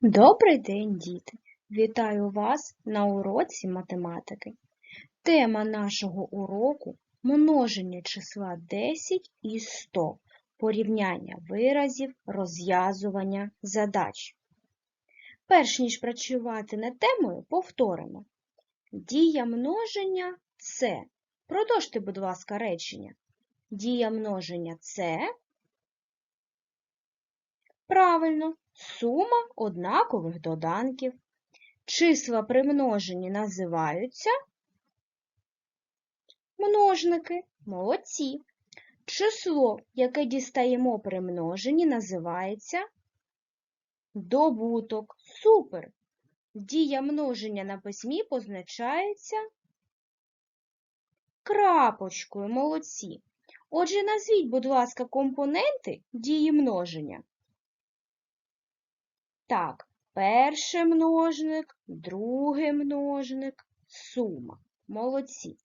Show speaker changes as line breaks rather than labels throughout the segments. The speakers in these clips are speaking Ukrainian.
Добрий день, діти! Вітаю вас на уроці математики. Тема нашого уроку множення числа 10 і 100, порівняння виразів, розв'язування задач. Перш ніж працювати над темою, повторимо. Дія множення це. Продовжте, будь ласка, речення. Дія множення це. Правильно, сума однакових доданків. Числа при множенні називаються множники. Молодці. Число, яке дістаємо при множенні, називається добуток. Супер. Дія множення на письмі позначається крапочкою. Молодці. Отже, назвіть, будь ласка, компоненти дії множення. Так, перший множник, другий множник, сума. Молодці.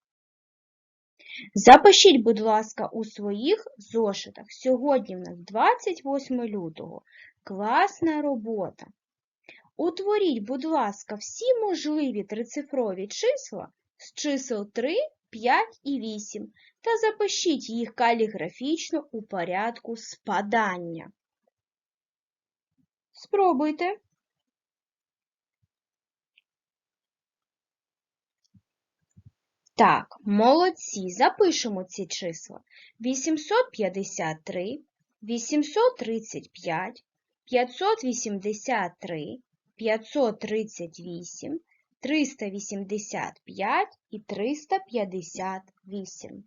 Запишіть, будь ласка, у своїх зошитах. Сьогодні в нас 28 лютого. Класна робота. Утворіть, будь ласка, всі можливі трицифрові числа з чисел 3, 5 і 8 та запишіть їх каліграфічно у порядку спадання. Спробуйте. Так, молодці, запишемо ці числа. 853, 835, 583, 538, 385 і 358.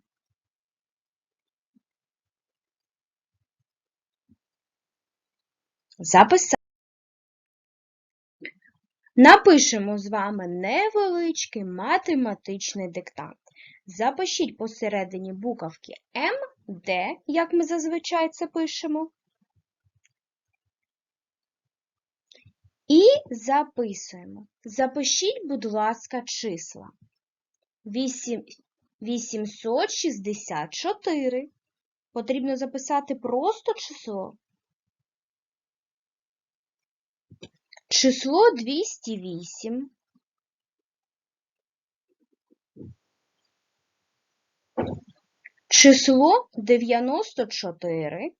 Записали. Напишемо з вами невеличкий математичний диктант. Запишіть посередині буковки М, Д, як ми зазвичай це пишемо. І записуємо. Запишіть, будь ласка, числа. 8, 864. Потрібно записати просто число. Число 208. Число 94.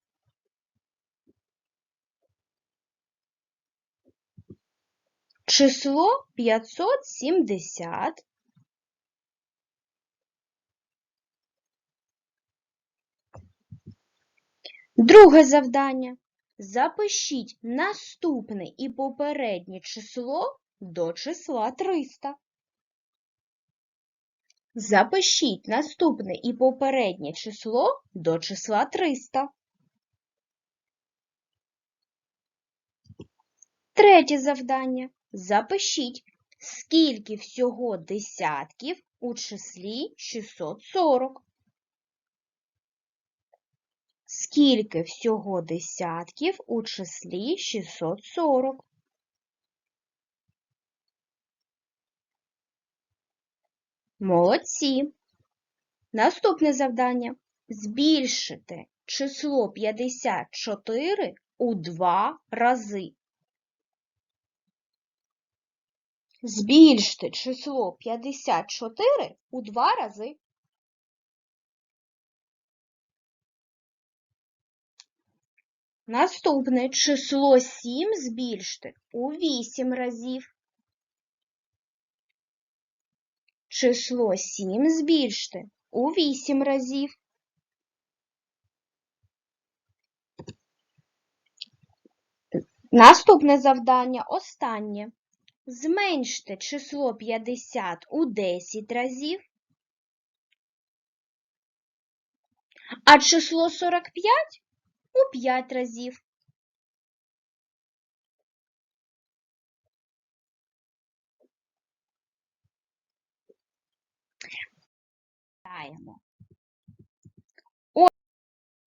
Число 570. Друге завдання. Запишіть наступне і попереднє число до числа 300. Запишіть наступне і попереднє число до числа 300. Третє завдання. Запишіть, скільки всього десятків у числі 640. Скільки всього десятків у числі 640? Молодці. Наступне завдання. Збільшити число 54 у два рази. Збільшити число 54 у два рази. Наступне число 7 збільшити у 8 разів. Число 7 збільшити у 8 разів. Наступне завдання останнє. Зменште число 50 у 10 разів, а число 45 у 5 разів. Ось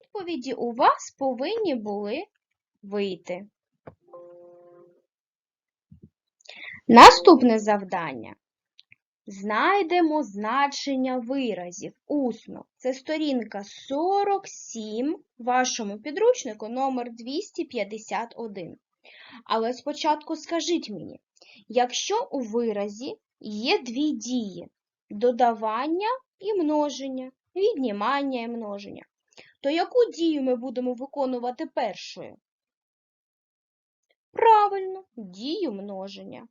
відповіді у вас повинні були вийти. Наступне завдання. Знайдемо значення виразів усно. Це сторінка 47 в вашому підручнику номер 251. Але спочатку скажіть мені, якщо у виразі є дві дії додавання і множення, віднімання і множення, то яку дію ми будемо виконувати першою? Правильно, дію множення.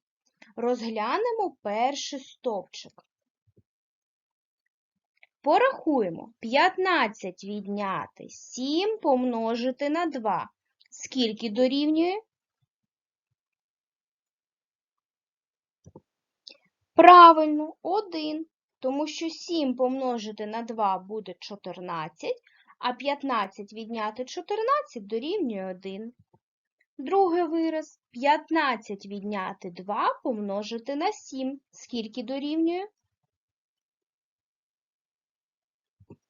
Розглянемо перший стовпчик. Порахуємо 15 відняти 7 помножити на 2. Скільки дорівнює? Правильно, 1, тому що 7 помножити на 2 буде 14, а 15 відняти 14 дорівнює 1. Другий вираз 15 відняти 2 помножити на 7. Скільки дорівнює?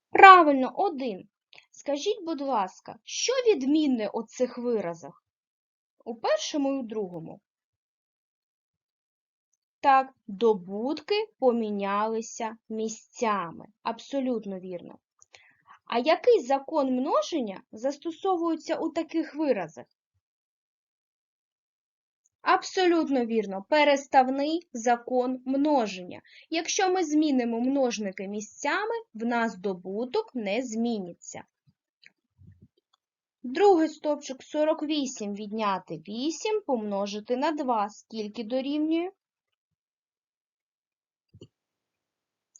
Правильно, 1. Скажіть, будь ласка, що відмінне у цих виразах? У першому і у другому. Так, добутки помінялися місцями. Абсолютно вірно. А який закон множення застосовується у таких виразах? Абсолютно вірно. Переставний закон множення. Якщо ми змінимо множники місцями, в нас добуток не зміниться. Другий стовпчик 48 відняти 8 помножити на 2. Скільки дорівнює?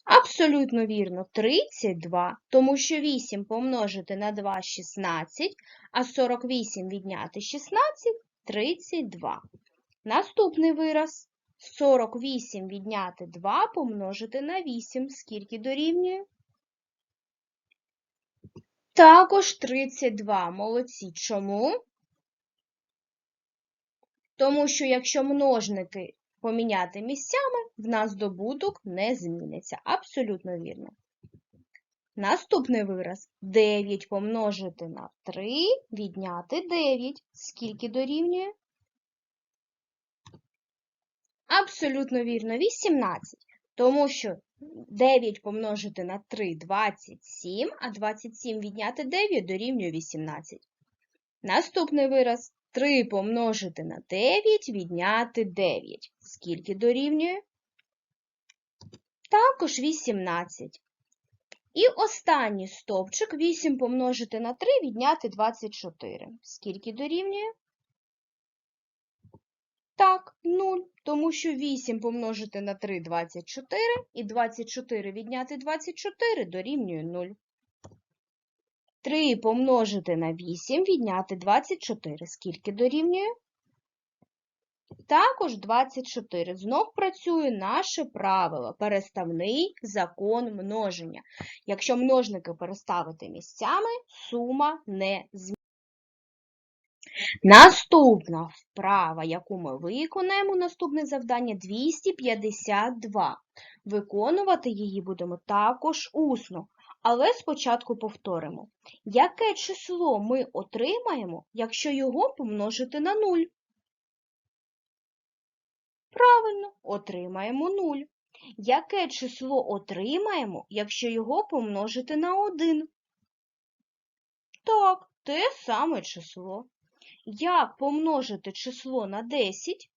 Абсолютно вірно, 32, тому що 8 помножити на 2 – 16, а 48 відняти 16 – 32. Наступний вираз 48 відняти 2 помножити на 8. Скільки дорівнює? Також 32. Молодці. Чому? Тому що якщо множники поміняти місцями, в нас добуток не зміниться. Абсолютно вірно. Наступний вираз 9 помножити на 3, відняти 9. Скільки дорівнює? Абсолютно вірно, 18. Тому що 9 помножити на 3 – 27, а 27 відняти 9 дорівнює 18. Наступний вираз 3 помножити на 9 відняти 9. Скільки дорівнює? Також 18. І останній стовпчик 8 помножити на 3 відняти 24. Скільки дорівнює? Так, 0, тому що 8 помножити на 3 – 24, і 24 відняти 24 дорівнює 0. 3 помножити на 8 відняти 24. Скільки дорівнює? Також 24. Знов працює наше правило – переставний закон множення. Якщо множники переставити місцями, сума не зміниться. Наступна вправа, яку ми виконаємо, наступне завдання 252. Виконувати її будемо також усно. Але спочатку повторимо, яке число ми отримаємо, якщо його помножити на 0? Правильно, отримаємо 0. Яке число отримаємо, якщо його помножити на 1? Так, те саме число. Як помножити число на 10?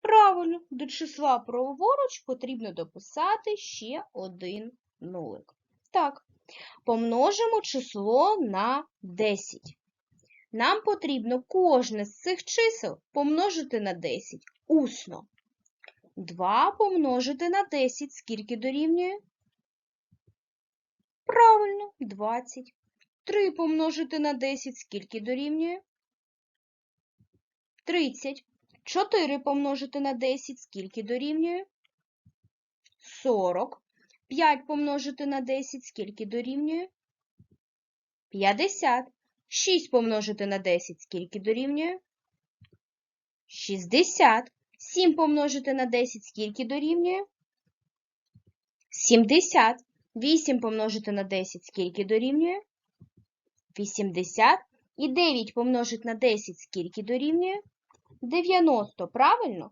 Правильно, до числа праворуч потрібно дописати ще один нулик. Так, помножимо число на 10. Нам потрібно кожне з цих чисел помножити на 10 усно. 2 помножити на 10, скільки дорівнює? Правильно, 20. 3 помножити на 10, скільки дорівнює? 30. 4 помножити на 10, скільки дорівнює? 40. 5 помножити на 10, скільки дорівнює? 50. 6 помножити на 10, скільки дорівнює? 60. 7 помножити на 10, скільки дорівнює? 70. 8 помножити на 10, скільки дорівнює? 80. І 9 помножити на 10, скільки дорівнює? 90, правильно?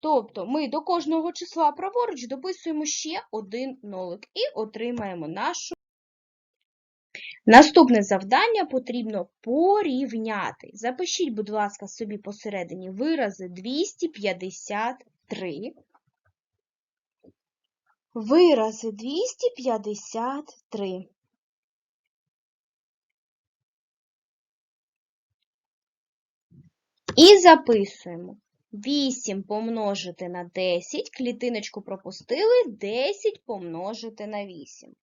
Тобто ми до кожного числа праворуч дописуємо ще один нолик і отримаємо нашу. Наступне завдання потрібно порівняти. Запишіть, будь ласка, собі посередині вирази 253. Вирази 253. І записуємо. 8 помножити на 10, клітиночку пропустили, 10 помножити на 8.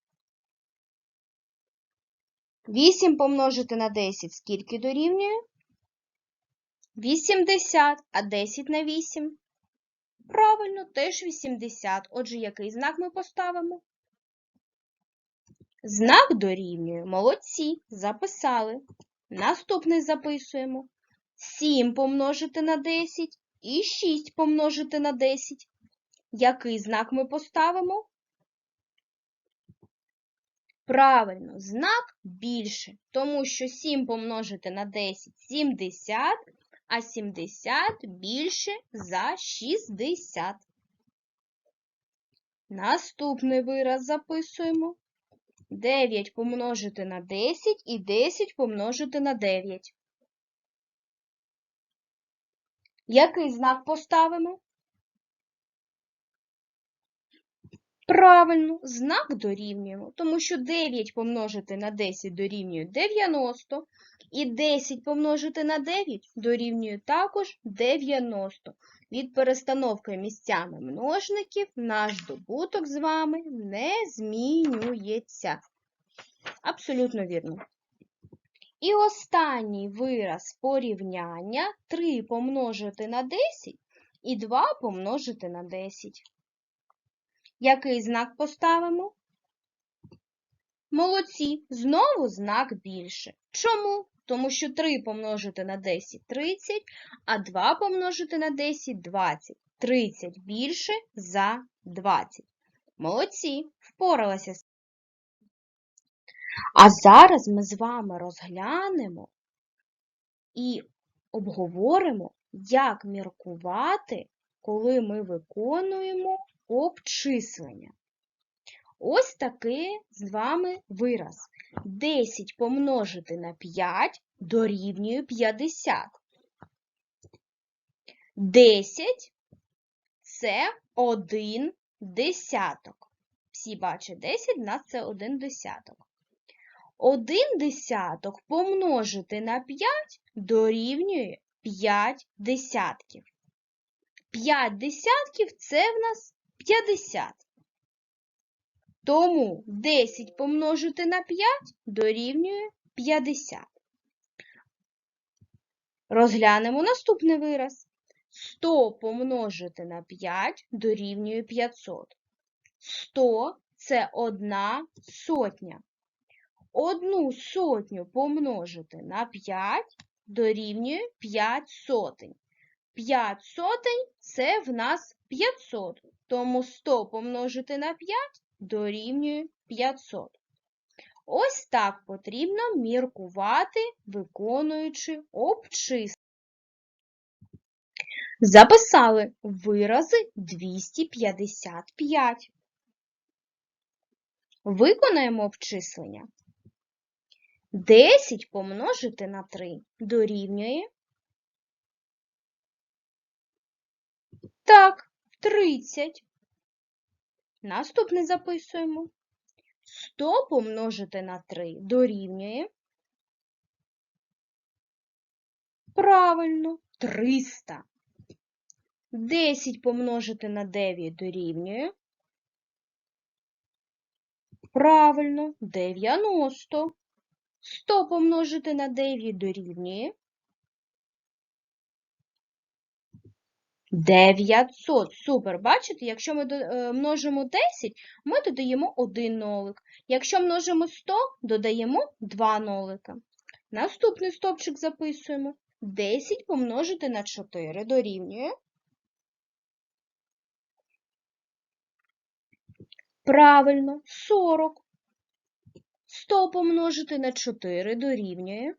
8 помножити на 10 скільки дорівнює? 80, а 10 на 8? Правильно, теж 80. Отже, який знак ми поставимо? Знак дорівнює. Молодці, записали. Наступний записуємо. 7 помножити на 10 і 6 помножити на 10. Який знак ми поставимо? Правильно, знак більше, тому що 7 помножити на 10 – 70, а 70 більше за 60. Наступний вираз записуємо. 9 помножити на 10 і 10 помножити на 9. Який знак поставимо? Правильно, знак дорівнюємо, тому що 9 помножити на 10 дорівнює 90, і 10 помножити на 9 дорівнює також 90. Від перестановки місцями множників наш добуток з вами не змінюється. Абсолютно вірно. І останній вираз порівняння 3 помножити на 10 і 2 помножити на 10. Який знак поставимо? Молодці, знову знак більше. Чому? Тому що 3 помножити на 10 – 30, а 2 помножити на 10 – 20. 30 більше за 20. Молодці, впоралася. А зараз ми з вами розглянемо і обговоримо, як міркувати, коли ми виконуємо обчислення. Ось такий з вами вираз. 10 помножити на 5 дорівнює 50. 10 це 1 десяток. Всі бачать 10, в нас це 1 десяток. 1 десяток помножити на 5 дорівнює 5 десятків. 5 десятків це в нас 50. Тому 10 помножити на 5 дорівнює 50. Розглянемо наступний вираз. 100 помножити на 5 дорівнює 500. 100 – це одна сотня. Одну сотню помножити на 5 дорівнює 5 сотень. 5 сотень – це в нас 500. Тому 100 помножити на 5 дорівнює 500. Ось так потрібно міркувати, виконуючи обчислення. Записали вирази 255. Виконаємо обчислення. 10 помножити на 3 дорівнює. Так, 30. Наступне записуємо. 100 помножити на 3 дорівнює. Правильно, 300. 10 помножити на 9 дорівнює. Правильно, 90. 100 помножити на 9 дорівнює. 900. Супер. Бачите, якщо ми е, множимо 10, ми додаємо 1 нолик. Якщо множимо 100, додаємо 2 нолика. Наступний стовпчик записуємо. 10 помножити на 4 дорівнює. Правильно, 40. 100 помножити на 4 дорівнює.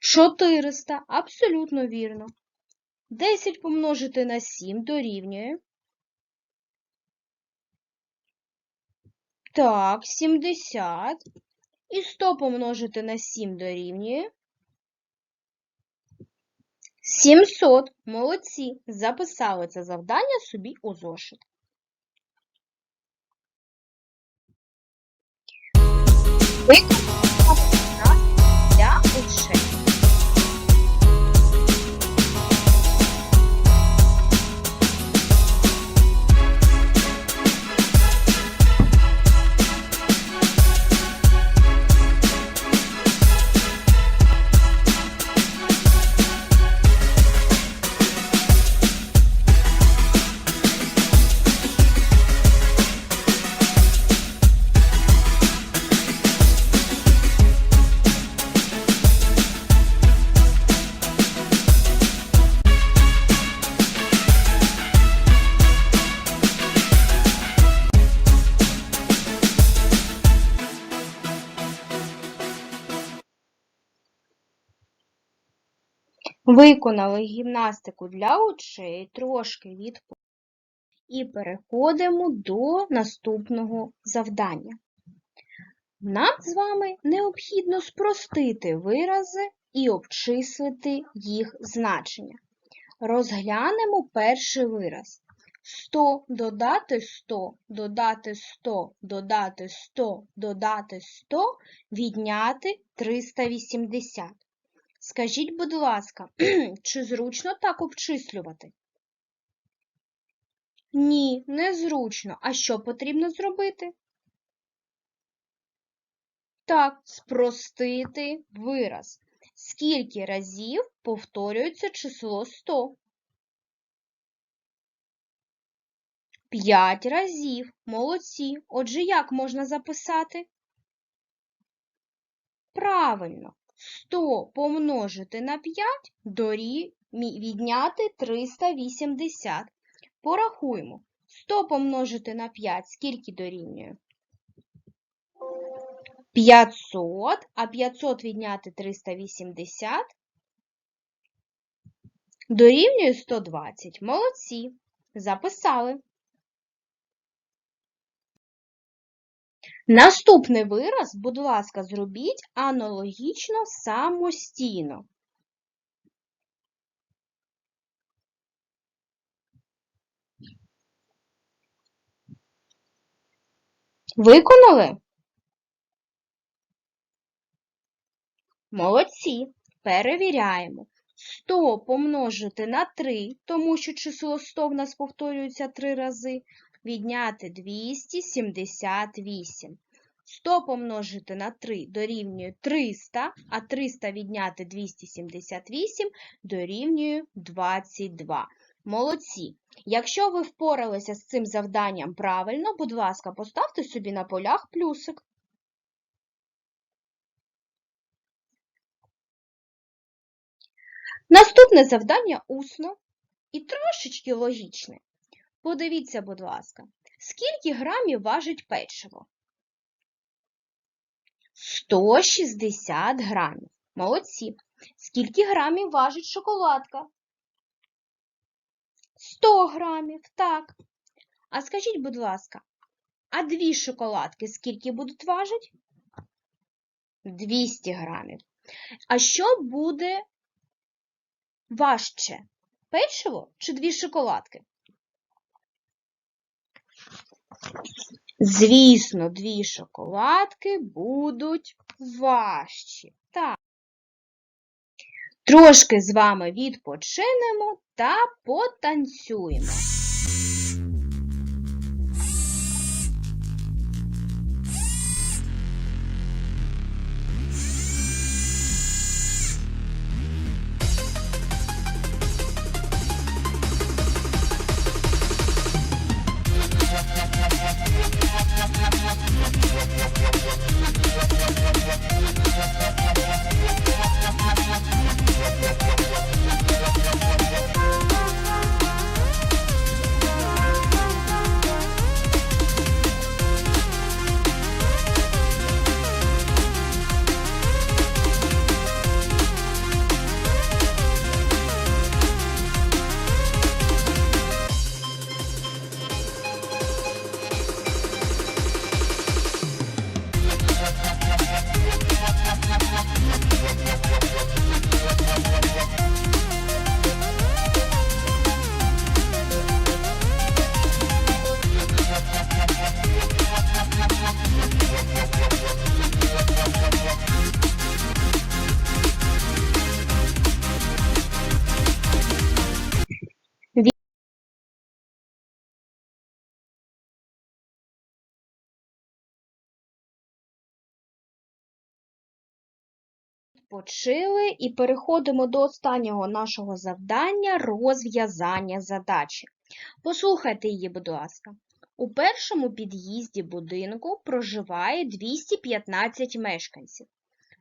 400. Абсолютно вірно. 10 помножити на 7 дорівнює. Так, 70. І 100 помножити на 7 дорівнює. 700. Молодці. Записали це завдання собі у зошит. Виконано для учень. Виконали гімнастику для очей, трошки від і переходимо до наступного завдання. Нам з вами необхідно спростити вирази і обчислити їх значення. Розглянемо перший вираз. 100 додати 100, додати 100, додати 100, додати 100, відняти 380. Скажіть, будь ласка, чи зручно так обчислювати? Ні, не зручно. А що потрібно зробити? Так, спростити вираз. Скільки разів повторюється число 100? 5 разів. Молодці. Отже, як можна записати? Правильно. 100 помножити на 5 дорі... відняти 380. Порахуємо. 100 помножити на 5 скільки дорівнює? 500, а 500 відняти 380 дорівнює 120. Молодці. Записали. Наступний вираз, будь ласка, зробіть аналогічно самостійно. Виконали? Молодці. Перевіряємо. 100 помножити на 3, тому що число 100 в нас повторюється 3 рази, відняти 278. 100 помножити на 3 дорівнює 300, а 300 відняти 278 дорівнює 22. Молодці! Якщо ви впоралися з цим завданням правильно, будь ласка, поставте собі на полях плюсик. Наступне завдання усно і трошечки логічне. Подивіться, будь ласка, скільки грамів важить печиво? 160 грамів. Молодці. Скільки грамів важить шоколадка? 100 грамів, так. А скажіть, будь ласка, а дві шоколадки скільки будуть важити? 200 грамів. А що буде важче? Печиво чи дві шоколадки? Звісно, дві шоколадки будуть важчі. Так. Трошки з вами відпочинемо та потанцюємо. Відпочили і переходимо до останнього нашого завдання розв'язання задачі. Послухайте її, будь ласка. У першому під'їзді будинку проживає 215 мешканців.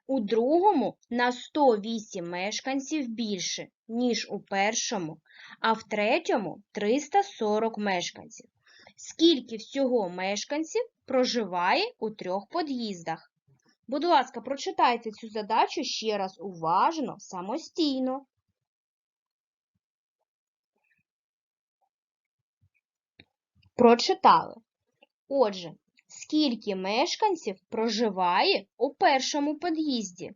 У другому на 108 мешканців більше, ніж у першому, а в третьому 340 мешканців. Скільки всього мешканців проживає у трьох під'їздах? Будь ласка, прочитайте цю задачу ще раз уважно, самостійно. Прочитали. Отже, скільки мешканців проживає у першому під'їзді?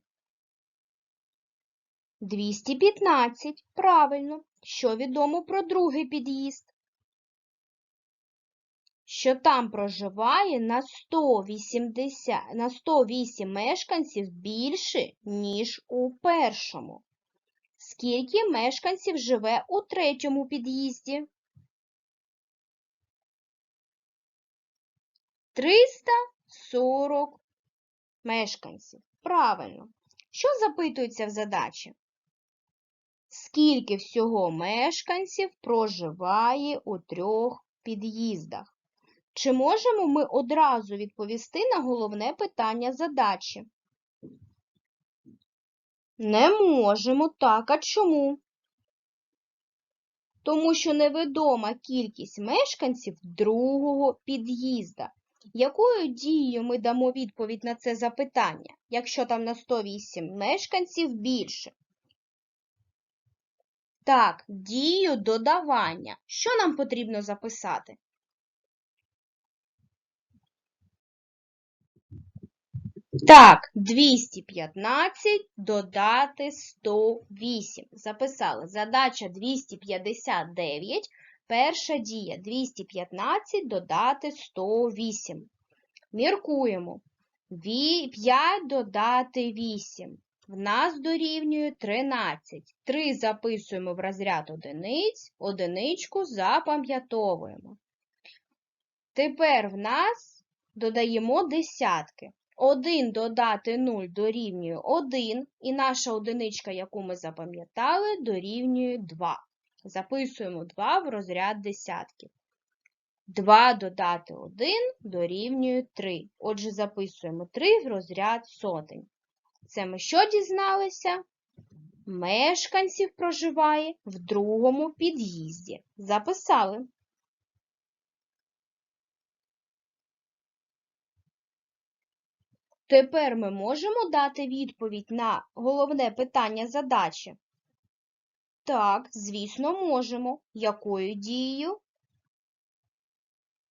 215. Правильно. Що відомо про другий під'їзд? Що там проживає на 180, на 108 мешканців більше, ніж у першому. Скільки мешканців живе у третьому під'їзді? 340 мешканців. Правильно. Що запитується в задачі? Скільки всього мешканців проживає у трьох під'їздах? Чи можемо ми одразу відповісти на головне питання задачі? Не можемо, так, а чому? Тому що невідома кількість мешканців другого під'їзда. Якою дією ми дамо відповідь на це запитання, якщо там на 108 мешканців більше? Так, дію додавання. Що нам потрібно записати? Так, 215 додати 108. Записали. Задача 259. Перша дія 215 додати 108. Міркуємо. 5 додати 8. В нас дорівнює 13. 3 записуємо в розряд одиниць, одиничку запам'ятовуємо. Тепер в нас додаємо десятки. 1 додати 0 дорівнює 1, і наша одиничка, яку ми запам'ятали, дорівнює 2. Записуємо 2 в розряд десятків. 2 додати 1 дорівнює 3. Отже, записуємо 3 в розряд сотень. Це ми що дізналися? Мешканців проживає в другому під'їзді. Записали. Тепер ми можемо дати відповідь на головне питання задачі? Так, звісно, можемо. Якою дією?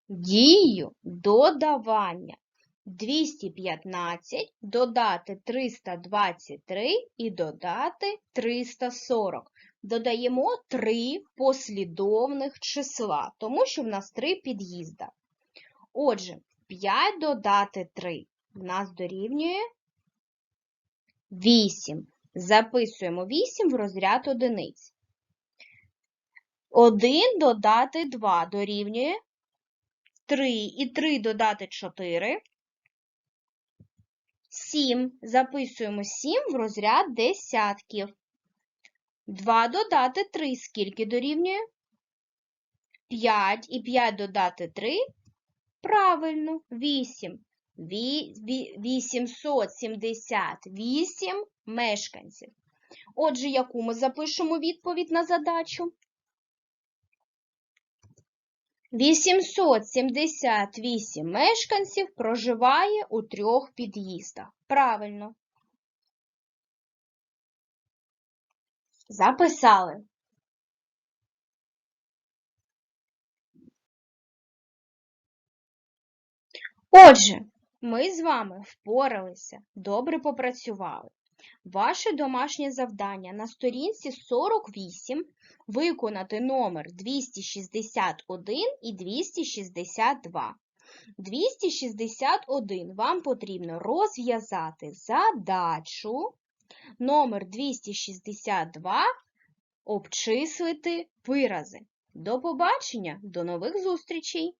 Дією додавання. 215 додати 323 і додати 340. Додаємо 3 послідовних числа, тому що в нас 3 під'їзда. Отже, 5 додати 3 в нас дорівнює 8. Записуємо 8 в розряд одиниць. 1 додати 2 дорівнює 3 і 3 додати 4. 7. Записуємо 7 в розряд десятків. 2 додати 3 скільки дорівнює? 5 і 5 додати 3. Правильно, 8. 878 мешканців. Отже, яку ми запишемо відповідь на задачу? 878 мешканців проживає у трьох під'їздах. Правильно. Записали. Отже, ми з вами впоралися, добре попрацювали. Ваше домашнє завдання на сторінці 48 виконати номер 261 і 262. 261 вам потрібно розв'язати задачу. Номер 262 обчислити вирази. До побачення, до нових зустрічей!